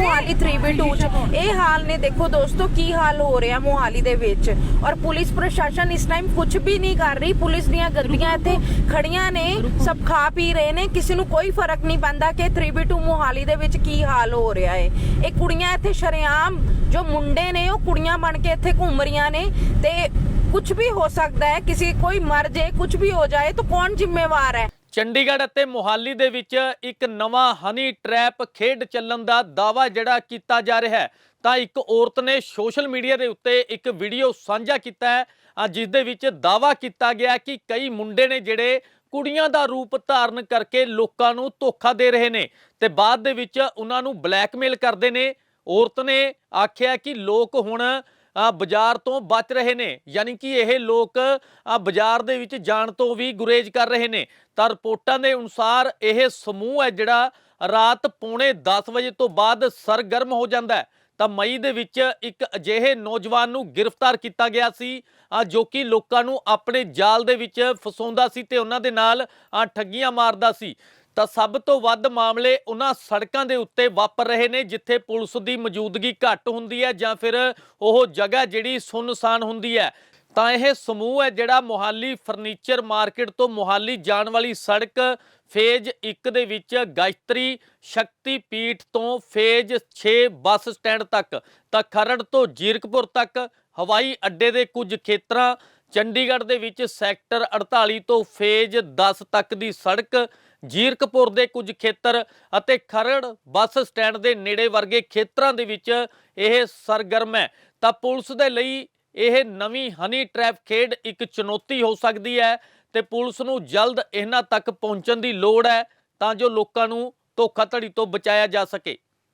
Mohali 3B2 ਚ। ਇਹ ਹਾਲ ਨੇ ਦੇਖੋ ਦੋਸਤੋ, ਕੀ ਹਾਲ ਹੋ ਰਿਹਾ ਮੋਹਾਲੀ ਦੇ ਵਿੱਚ? ਔਰ ਪੁਲਿਸ ਪ੍ਰਸ਼ਾਸਨ ਇਸ ਟਾਈਮ ਕੁਝ ਵੀ ਨਹੀਂ ਕਰ ਰਹੀ। ਪੁਲਿਸ ਦੀਆਂ ਗੱਡੀਆਂ ਇੱਥੇ ਖੜੀਆਂ ਨੇ, ਸਭ ਖਾ ਪੀ ਰਹੇ ਨੇ। ਕਿਸੇ ਨੂੰ ਕੋਈ ਫ਼ਰਕ ਨਹੀਂ ਪੈਂਦਾ ਕਿ 3B2 ਮੋਹਾਲੀ ਦੇ ਵਿੱਚ ਕੀ ਹਾਲ ਹੋ ਰਿਹਾ ਹੈ। ਇਹ ਕੁੜੀਆਂ ਇੱਥੇ ਸ਼ਰੇਆਮ ਜੋ ਮੁੰਡੇ ਨੇ, ਉਹ ਕੁੜੀਆਂ ਬਣ ਕੇ ਇੱਥੇ ਘੁੰਮ ਰਹੀਆਂ ਨੇ ਤੇ ਕੁਝ ਵੀ ਹੋ ਸਕਦਾ ਹੈ। ਕਿਸੇ ਕੋਈ ਮਰ ਜਾਏ ਕੁਝ ਵੀ ਹੋ ਜਾਏ ਤਾਂ ਕੌਣ ਜ਼ਿੰਮੇਵਾਰ ਹੈ? ਚੰਡੀਗੜ੍ਹ ਅਤੇ ਮੋਹਾਲੀ ਦੇ ਵਿੱਚ ਇੱਕ ਨਵਾਂ ਹਨੀ ਟ੍ਰੈਪ ਖੇਡ ਚੱਲਣ ਦਾ ਦਾਵਾ ਜਿਹੜਾ ਕੀਤਾ ਜਾ ਰਿਹਾ ਹੈ, ਤਾਂ ਇੱਕ ਔਰਤ ਨੇ ਸੋਸ਼ਲ ਮੀਡੀਆ ਦੇ ਉੱਤੇ ਇੱਕ ਵੀਡੀਓ ਸਾਂਝਾ ਕੀਤਾ ਹੈ ਜਿਸ ਦੇ ਵਿੱਚ ਦਾਵਾ ਕੀਤਾ ਗਿਆ ਕਿ ਕਈ ਮੁੰਡੇ ਨੇ ਜਿਹੜੇ ਕੁੜੀਆਂ ਦਾ ਰੂਪ ਧਾਰਨ ਕਰਕੇ ਲੋਕਾਂ ਨੂੰ ਧੋਖਾ ਦੇ ਰਹੇ ਨੇ ਤੇ ਬਾਅਦ ਦੇ ਵਿੱਚ ਉਹਨਾਂ ਨੂੰ ਬਲੈਕਮੇਲ ਕਰਦੇ ਨੇ। ਔਰਤ ਨੇ ਆਖਿਆ ਕਿ ਲੋਕ ਹੁਣ ਬਾਜ਼ਾਰ ਤੋਂ ਬਚ ਰਹੇ ਨੇ। ਯਾਨੀ ਕਿ ਇਹ ਲੋਕ ਬਾਜ਼ਾਰ ਦੇ ਵਿੱਚ ਜਾਣ ਤੋਂ ਵੀ ਗੁਰੇਜ਼ ਕਰ ਰਹੇ ਨੇ। ਤਾਂ ਰਿਪੋਰਟਾਂ ਦੇ ਅਨੁਸਾਰ ਇਹ ਸਮੂਹ ਹੈ ਜਿਹੜਾ ਰਾਤ ਪੌਣੇ 10 ਵਜੇ ਤੋਂ ਬਾਅਦ ਸਰਗਰਮ ਹੋ ਜਾਂਦਾ ਹੈ। ਤਾਂ ਮਈ ਦੇ ਵਿੱਚ ਇੱਕ ਅਜਿਹੇ ਨੌਜਵਾਨ ਨੂੰ ਗ੍ਰਿਫਤਾਰ ਕੀਤਾ ਗਿਆ ਸੀ। ਜੋ ਕਿ ਲੋਕਾਂ ਨੂੰ ਆਪਣੇ ਜਾਲ ਦੇ ਵਿੱਚ ਫਸਾਉਂਦਾ ਸੀ ਤੇ ਉਹਨਾਂ ਦੇ ਨਾਲ ਠੱਗੀਆਂ ਮਾਰਦਾ ਸੀ। ਤਾਂ ਸਭ ਤੋਂ ਵੱਧ ਮਾਮਲੇ ਉਹਨਾਂ ਸੜਕਾਂ ਦੇ ਉੱਤੇ ਵਾਪਰ ਰਹੇ ਨੇ, ਜਿੱਥੇ ਪੁਲਿਸ ਦੀ ਮੌਜੂਦਗੀ ਘੱਟ ਹੁੰਦੀ ਹੈ ਜਾਂ ਫਿਰ ਉਹ ਜਗ੍ਹਾ ਜਿਹੜੀ ਸੁੰਨਸਾਨ ਹੁੰਦੀ ਹੈ। ਤਾਂ ਇਹ ਸਮੂਹ ਹੈ ਜਿਹੜਾ ਮੋਹਾਲੀ ਫਰਨੀਚਰ ਮਾਰਕੀਟ ਤੋਂ ਮੋਹਾਲੀ ਜਾਣ ਵਾਲੀ ਸੜਕ ਫੇਜ਼ 1 ਦੇ ਵਿੱਚ ਗਾਇਤਰੀ ਸ਼ਕਤੀ ਪੀਠ ਤੋਂ ਫੇਜ਼ 6 ਬੱਸ ਸਟੈਂਡ ਤੱਕ, ਤਾਂ ਖਰੜ ਤੋਂ ਜੀਰਕਪੁਰ ਤੱਕ, ਹਵਾਈ ਅੱਡੇ ਦੇ ਕੁਝ ਖੇਤਰਾਂ, ਚੰਡੀਗੜ੍ਹ ਦੇ ਵਿੱਚ ਸੈਕਟਰ 48 ਤੋਂ ਫੇਜ਼ 10 ਤੱਕ ਦੀ ਸੜਕ ਜੀਰਕਪੁਰ ਦੇ ਕੁਝ ਖੇਤਰ ਅਤੇ ਖਰੜ ਬੱਸ ਸਟੈਂਡ ਦੇ ਨੇੜੇ ਵਰਗੇ ਖੇਤਰਾਂ ਦੇ ਵਿੱਚ ਇਹ ਸਰਗਰਮ ਹੈ। ਤਾਂ ਪੁਲਿਸ ਦੇ ਲਈ ਇਹ ਨਵੀਂ ਹਨੀ ਟ੍ਰੈਪ ਖੇਡ ਇੱਕ ਚੁਣੌਤੀ ਹੋ ਸਕਦੀ ਹੈ ਤੇ ਪੁਲਿਸ ਨੂੰ ਜਲਦ ਇਹਨਾਂ ਤੱਕ ਪਹੁੰਚਣ ਦੀ ਲੋੜ ਹੈ ਤਾਂ ਜੋ ਲੋਕਾਂ ਨੂੰ ਧੋਖਾਧੜੀ ਤੋਂ ਬਚਾਇਆ ਜਾ ਸਕੇ।